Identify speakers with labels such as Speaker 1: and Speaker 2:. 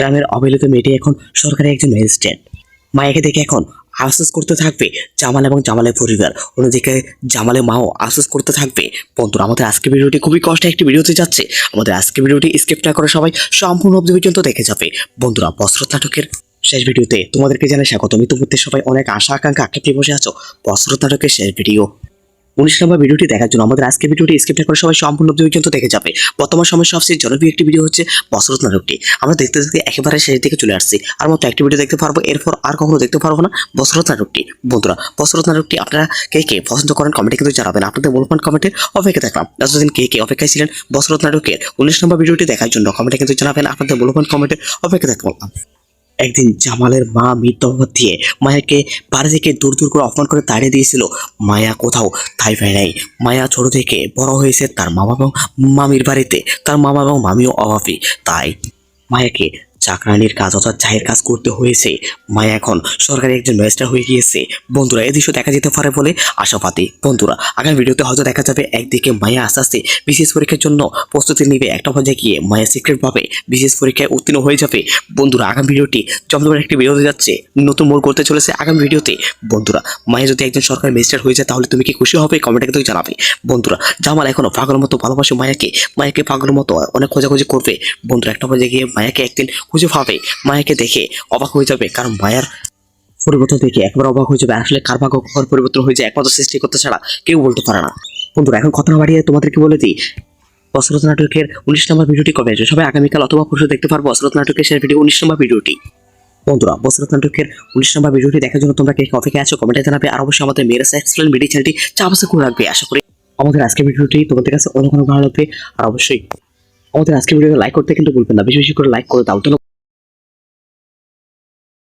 Speaker 1: গ্রামের অবহেলিত মেয়েটি এখন সরকারি একজন ম্যাজিস্ট্রেট মায়াকে দেখে এখন আফসোস করতে থাকবে জামাল এবং জামালের পরিবার। অন্যদিকে জামালের মাও আফসোস করতে থাকবে, বন্ধুরা, আমাদের আজকের ভিডিওটি খুবই কষ্টে একটি ভিডিওতে যাচ্ছে। আমাদের আজকের ভিডিওটি স্কিপ না করে সবাই সম্পূর্ণ অবধি পর্যন্ত দেখে যাবে। বন্ধুরা বস্ত্র নাটকের শেষ ভিডিওতে তোমাদেরকে জানাই স্বাগত। ইতিমধ্যে সবাই অনেক আশা, আকাঙ্ক্ষা, আক্ষেপে বসে আছো। বস্ত্র নাটকের শেষ ভিডিও উনিশ নম্বর ভিডিওটি দেখার জন্য আমাদের আজকের ভিডিওটি স্কিপ না করে সবাই সম্পূর্ণ পর্যন্ত দেখে যাবে। বর্তমান সময় সবচেয়ে জনপ্রিয় একটি ভিডিও হচ্ছে বসরত নাটকটি। আমরা দেখতে দেখতে একেবারে শেষ দিকে চলে আসছি। আর মতো একটি ভিডিও দেখতে পারব, এরপর আর কখনো দেখতে পারব না বসরত নাটকটি। বন্ধুরা, বসরত নাটকটি আপনারা কে কে পছন্দ করেন কমেন্টে কিন্তু জানাবেন। আপনাদের মূল্যবান কমেন্টের অপেক্ষা থাকলাম। এতদিন কে কে অপেক্ষায় ছিলেন বসরত নাটকের উনিশ নম্বর ভিডিওটি দেখার জন্য কমেন্টে কিন্তু জানাবেন। আপনাদের মূল্যবান কমেন্টের অপেক্ষা থাকলাম। একদিন জামালের মা মৃত্যু অপবাদ দিয়ে মায়াকে বাড়ি থেকে দূর দূর করে অপমান করে তাড়িয়ে দিয়েছিল। মায়া কোথাও তাই পায় নাই। মায়া ছোট থেকে বড় হয়েছে তার মামা এবং মামির বাড়িতে। তার মামা এবং মামিও অভাবী, তাই মায়াকে চাকরানির কাজ অর্থাৎ চায়ের কাজ করতে হয়েছে। মায়া এখন সরকারি একজন ম্যাজিস্ট্রেট হয়ে গিয়েছে। বন্ধুরা, এই দৃশ্য দেখা যেতে পারে বলে আশাবাদী বন্ধুরা, আগামী ভিডিওতে হয়তো দেখা যাবে একদিকে মায়া আস্তে আস্তে বিশেষ পরীক্ষার জন্য প্রস্তুতি নিবে একটা পর্যায়ে গিয়ে মায়া সিক্রেটভাবে বিশেষ পরীক্ষায় উত্তীর্ণ হয়ে যাবে। বন্ধুরা, আগামী ভিডিওটি জমজমার একটি ভিডিওতে যাচ্ছে। নতুন মোড় করতে চলেছে আগামী ভিডিওতে। বন্ধুরা, মায়া যদি একজন সরকারি ম্যাজিস্ট্রেট হয়ে যায়, তাহলে তুমি কি খুশি হবে? কমেন্টে কিন্তু জানাবে। বন্ধুরা, জামাল এখনও পাগলের মতো ভালোবাসে মায়াকে। মায়াকে পাগলের মতো অনেক খোঁজাখুঁজি করবে। বন্ধুরা, একটা পর্যায়ে গিয়ে মায়াকে একদিন খুঁজে পাবে মায়াকে দেখে অবাক হয়ে যাবে, কারণ মায়ার পরিবর্তন দেখে একবার অবাক হয়ে যাবে। আসলে কার ভাগ্য কখন পরিবর্তন হয়ে যায়, একমাত্র সৃষ্টি করতে ছাড়া কেউ বলতে পারে না। বন্ধুরা, এখন কথা না বাড়িয়ে তোমাদেরকে বলে দিই, বসরত নাটকের উনিশ নম্বর ভিডিওটি কবে আসবে? সবাই আগামীকাল অথবা পরশু দেখতে পারব বসরত নাটকের শেষ ভিডিও উনিশ নম্বর ভিডিওটি। বন্ধুরা, বসরত নাটকের উনিশ নম্বর ভিডিওটি দেখার জন্য তোমরা কে অপেক্ষা আছো কমেন্টে জানাবে, আর অবশ্যই আমাদের মেয়েরা এক্সপ্লেন ভিডিও চ্যানেলটি চাপাসে করে রাখবে। আশা করি আমাদের আজকের ভিডিওটি তোমাদের কাছে অনেক অনেক ভালো লাগবে, আর অবশ্যই আমাদের আজকের ভিডিওকে লাইক করতে কিন্তু ভুলবেন না। বেশি বেশি করে লাইক করে দাও।